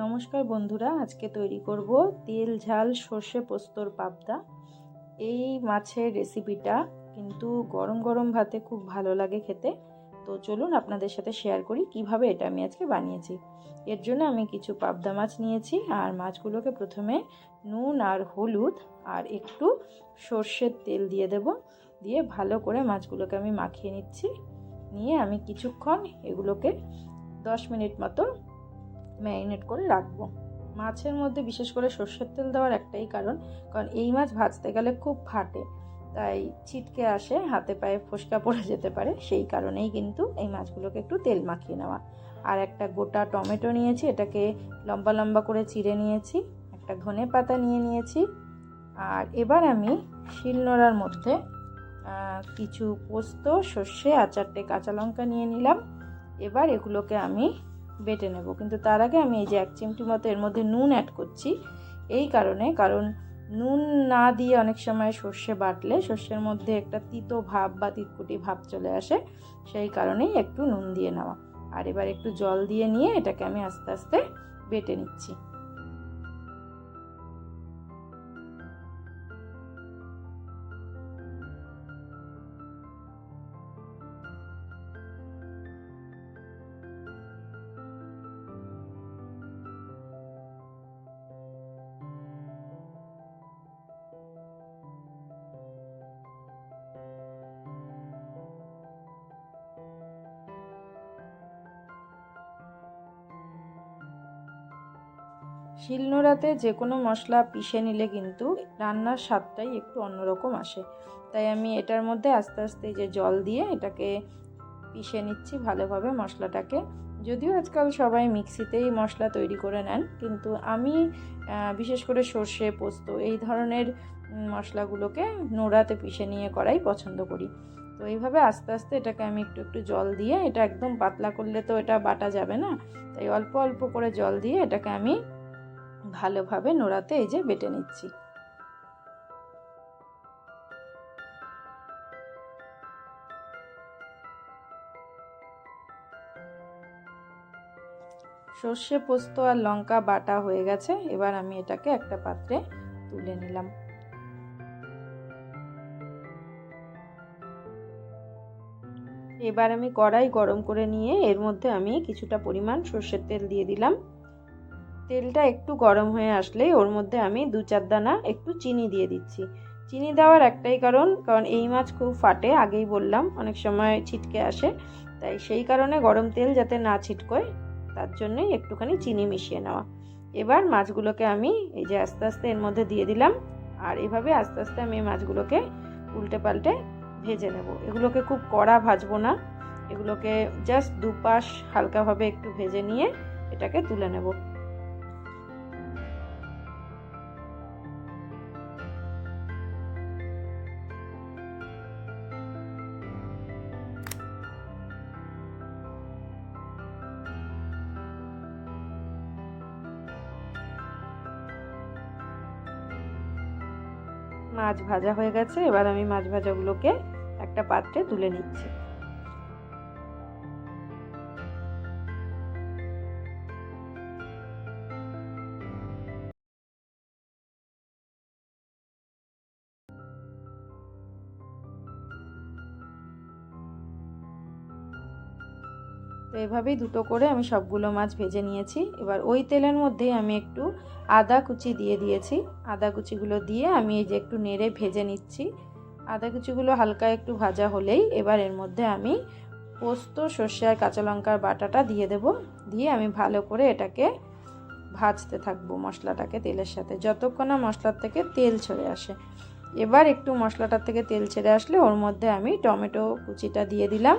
নমস্কার বন্ধুরা, আজকে তৈরি করব তেল ঝাল সর্ষে পোস্তর পাবদা। এই মাছের রেসিপিটা কিন্তু গরম গরম ভাতে খুব ভালো লাগে খেতে। তো চলুন আপনাদের সাথে শেয়ার করি কীভাবে এটা আমি আজকে বানিয়েছি। এর জন্য আমি কিছু পাবদা মাছ নিয়েছি আর মাছগুলোকে প্রথমে নুন আর হলুদ আর একটু সর্ষের তেল দিয়ে দেব। দিয়ে ভালো করে মাছগুলোকে আমি মাখিয়ে নিচ্ছি। নিয়ে আমি কিছুক্ষণ এগুলোকে দশ মিনিট মতো ম্যারিনেট করে রাখব। মাছের মধ্যে বিশেষ করে সর্ষের তেল দেওয়ার একটাই কারণ কারণ এই মাছ ভাজতে গেলে খুব ফাটে, তাই ছিটকে আসে, হাতে পায়ে ফোসকা পড়ে যেতে পারে, সেই কারণেই কিন্তু এই মাছগুলোকে একটু তেল মাখিয়ে নেওয়া। আর একটা গোটা টমেটো নিয়েছি, এটাকে লম্বা লম্বা করে চিড়ে নিয়েছি, একটা ধনে পাতা নিয়ে নিয়েছি। আর এবার আমি শিলনোড়ার মধ্যে কিছু পোস্ত, সর্ষে আর চারটে কাঁচা লঙ্কা নিয়ে নিলাম। এবার এগুলোকে আমি বেটে নেব। কিন্তু তার আগে আমি এই যে এক চিমটি মতো এর মধ্যে নুন অ্যাড করছি। এই কারণে, কারণ নুন না দিয়ে অনেক সময় সর্ষে বাটলে সর্ষের মধ্যে একটা তিতো ভাব বা তিতকুটি ভাব চলে আসে, সেই কারণেই একটু নুন দিয়ে নেওয়া। আর এবার একটু জল দিয়ে নিয়ে এটাকে আমি আস্তে আস্তে বেটে নিচ্ছি। শিলনোড়াতে যে কোনো মশলা পিষে নিলে কিন্তু রান্নার স্বাদটাই একটু অন্যরকম আসে। তাই আমি এটার মধ্যে আস্তে আস্তে যে জল দিয়ে এটাকে পিষে নিচ্ছি ভালোভাবে মশলাটাকে। যদিও আজকাল সবাই মিক্সিতেই মশলা তৈরি করে নেন, কিন্তু আমি বিশেষ করে সর্ষে, পোস্ত এই ধরনের মশলাগুলোকে নোড়াতে পিষে নিয়ে করাই পছন্দ করি। তো এইভাবে আস্তে আস্তে এটাকে আমি একটু একটু জল দিয়ে, এটা একদম পাতলা করলে তো এটা বাটা যাবে না, তাই অল্প অল্প করে জল দিয়ে এটাকে আমি ভালোভাবে নোড়াতে এই যে বেটে নিচ্ছি। সর্ষে পোস্ত আর লঙ্কা বাটা হয়ে গেছে, এবার আমি এটাকে একটা পাত্রে তুলে নিলাম। এবার আমি কড়াই গরম করে নিয়ে এর মধ্যে আমি কিছুটা পরিমাণ সর্ষের তেল দিয়ে দিলাম। তেলটা একটু গরম হয়ে আসলে ওর মধ্যে আমি দু চার দানা একটু চিনি দিয়ে দিচ্ছি। চিনি দেওয়ার একটাই কারণ কারণ এই মাছ খুব ফাটে, আগেই বললাম, অনেক সময় ছিটকে আসে। তাই সেই কারণে গরম তেল যাতে না ছিটকোয়, তার জন্যই একটুখানি চিনি মিশিয়ে নেওয়া। এবার মাছগুলোকে আমি এই যে আস্তে আস্তে এর মধ্যে দিয়ে দিলাম, আর এভাবে আস্তে আস্তে আমি এই মাছগুলোকে উল্টে পাল্টে ভেজে নেব। এগুলোকে খুব কড়া ভাজবো না, এগুলোকে জাস্ট দুপাশ হালকাভাবে একটু ভেজে নিয়ে এটাকে তুলে নেব। মাছ ভাজা হয়ে গেছে। এবার আমি মাছ ভাজাগুলোকে একটা পাত্রে তুলে নিচ্ছি। তো এভাবেই দুটো করে আমি সবগুলো মাছ ভেজে নিয়েছি। এবার ওই তেলের মধ্যে আমি একটু আদা কুচি দিয়ে দিয়েছি। আদা কুচিগুলো দিয়ে আমি এই যে একটু নেড়ে ভেজে নিচ্ছি। আদা কুচিগুলো হালকা একটু ভাজা হলেই এবার এর মধ্যে আমি পোস্ত, সর্ষে আর কাঁচা লঙ্কার বাটাটা দিয়ে দেব। দিয়ে আমি ভালো করে এটাকে ভাজতে থাকব মশলাটাকে তেলের সাথে, যতক্ষণ না মশলার থেকে তেল ছেড়ে আসে। এবার একটু মশলাটার থেকে তেল ছেড়ে আসলে ওর মধ্যে আমি টমেটো কুচিটা দিয়ে দিলাম।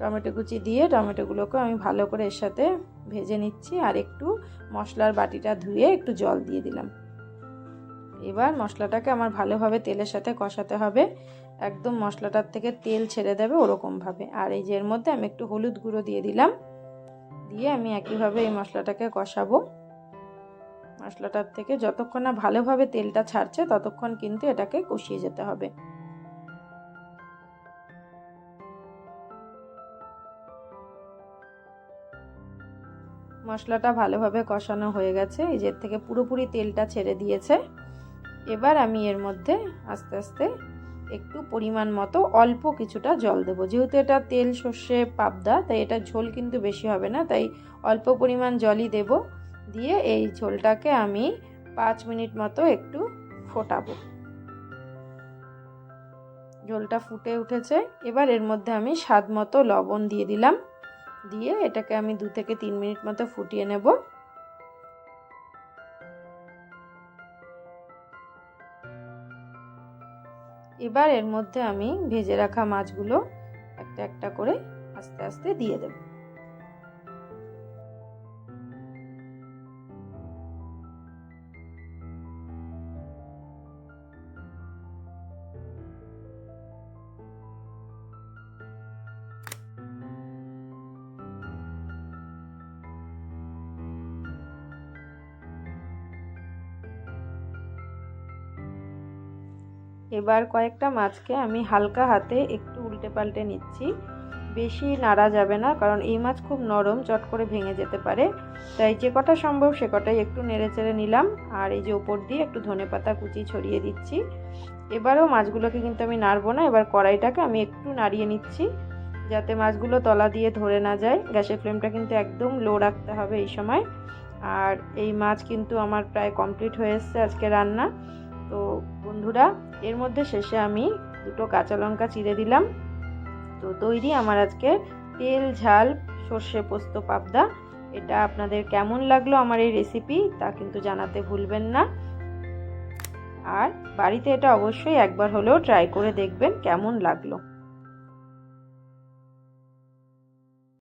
টমেটো কুচি দিয়ে টমেটোগুলোকে আমি ভালো করে এর সাথে ভেজে নিচ্ছি আর একটু মশলার বাটিটা ধুয়ে একটু জল দিয়ে দিলাম। এবার মশলাটাকে আমার ভালোভাবে তেলের সাথে কষাতে হবে। একদম মশলাটার থেকে তেল ছেড়ে দেবে ওরকমভাবে। আর এই যে এর মধ্যে আমি একটু হলুদ গুঁড়ো দিয়ে দিলাম। দিয়ে আমি একইভাবে এই মশলাটাকে কষাবো। মশলাটার থেকে যতক্ষণ না ভালোভাবে তেলটা ছাড়ছে ততক্ষণ কিন্তু এটাকে কষিয়ে যেতে হবে। মশলাটা ভালোভাবে কষানো হয়ে গেছে। এই যে থেকে পুরোপুরি তেলটা ছেড়ে দিয়েছে। এবার আমি এর মধ্যে আস্তে আস্তে একটু পরিমাণ মতো অল্প কিছুটা জল দেবো। যেহেতু এটা তেল সর্ষে পাবদা, তাই এটা ঝোল কিন্তু বেশি হবে না, তাই অল্প পরিমাণ জলই দেব। দিয়ে এই ঝোলটাকে আমি পাঁচ মিনিট মতো একটু ফোটাবো। ঝোলটা ফুটে উঠেছে। এবার এর মধ্যে আমি স্বাদ মতো লবণ দিয়ে দিলাম। দিয়ে এটাকে আমি দু থেকে তিন মিনিট মতো ফুটিয়ে নেব। এবার এর মধ্যে আমি ভেজে রাখা মাছগুলো একটা একটা করে আস্তে আস্তে দিয়ে দেব। এবার কয়েকটা মাছকে আমি হালকা হাতে একটু উল্টে পাল্টে নিচ্ছি। বেশি নাড়া যাবে না, কারণ এই মাছ খুব নরম, চট করে ভেঙে যেতে পারে। তাই যে কটা সম্ভব সে কটাই একটু নেড়ে চেড়ে নিলাম। আর এই যে ওপর দিয়ে একটু ধনে পাতা কুচি ছড়িয়ে দিচ্ছি। এবারেও মাছগুলোকে কিন্তু আমি নাড়বো না, এবার কড়াইটাকে আমি একটু নাড়িয়ে নিচ্ছি, যাতে মাছগুলো তলা দিয়ে ধরে না যায়। গ্যাসের ফ্লেমটা কিন্তু একদম লো রাখতে হবে এই সময়। আর এই মাছ কিন্তু আমার প্রায় কমপ্লিট হয়ে এসছে আজকে রান্না। তো বন্ধুরা, এর মধ্যে শেষে আমি দুটো কাঁচা লঙ্কা চিড়ে দিলাম। তো তৈরি আমার আজকে তেল, ঝাল, সর্ষে পোস্ত পাবদা। এটা আপনাদের কেমন লাগল আমার এই রেসিপি তা কিন্তু জানাতে ভুলবেন না। আর বাড়িতে এটা অবশ্যই একবার হলেও ট্রাই করে দেখবেন কেমন লাগল।